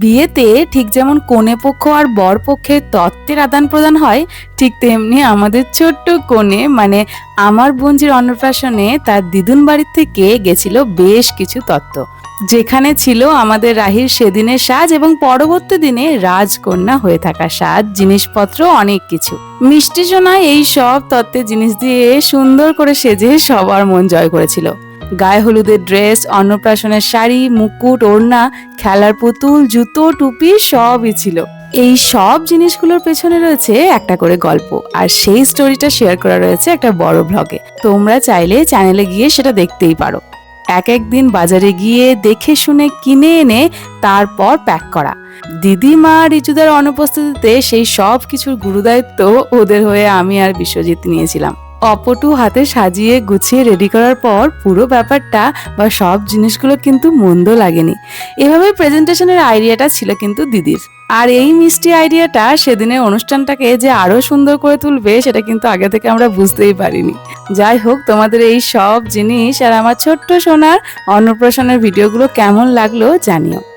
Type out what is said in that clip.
বিয়েতে ঠিক যেমন কনে পক্ষ আর বর পক্ষের তত্ত্বের আদান প্রদান হয়, ঠিক তেমনি আমাদের ছোট্ট কোণে মানে আমার বোনজির অন্নপ্রাশনে তার দিদুন বাড়ির থেকে গেছিল বেশ কিছু তত্ত্ব। যেখানে ছিল আমাদের রাহির সেদিনের সাজ এবং পরবর্তী দিনে রাজকন্যা হয়ে থাকা সাজ, জিনিসপত্র অনেক কিছু। মিষ্টি সোনা এই সব তত্ত্বের জিনিস দিয়ে সুন্দর করে সেজে সবার মন জয় করেছিল। গায়ে হলুদের ড্রেস অন্নপ্রাশনের শাড়ি, মুকুট, ওড়না, খেলার পুতুল, জুতো, টুপি, সবই ছিল। এই সব জিনিসগুলোর পেছনে রয়েছে একটা করে গল্প। আর সেই স্টোরিটা শেয়ার করা রয়েছে একটা বড় ব্লগে তোমরা চাইলে চ্যানেলে গিয়ে সেটা দেখতেই পারো। এক একদিন বাজারে গিয়ে দেখে শুনে কিনে এনে তারপর প্যাক করা। দিদিমা রিচুদার অনুপস্থিতিতে সেই সব কিছুর গুরুদায়িত্ব ওদের হয়ে আমি আর বিশ্বজিৎ নিয়েছিলাম। অপটু হাতে সাজিয়ে গুছিয়ে রেডি করার পর পুরো ব্যাপারটা বা সব জিনিসগুলো কিন্তু মন্দ লাগেনি। এভাবে প্রেজেন্টেশনের আইডিয়াটা ছিল কিন্তু দিদির। আর এই মিষ্টি আইডিয়াটা সেদিনের অনুষ্ঠানটাকে যে আরও সুন্দর করে তুলবে সেটা কিন্তু আগে থেকে আমরা বুঝতেই পারিনি। যাই হোক, তোমাদের এই সব জিনিস আর আমার ছোট্ট সোনার অন্নপ্রাশনের ভিডিওগুলো কেমন লাগল জানিও।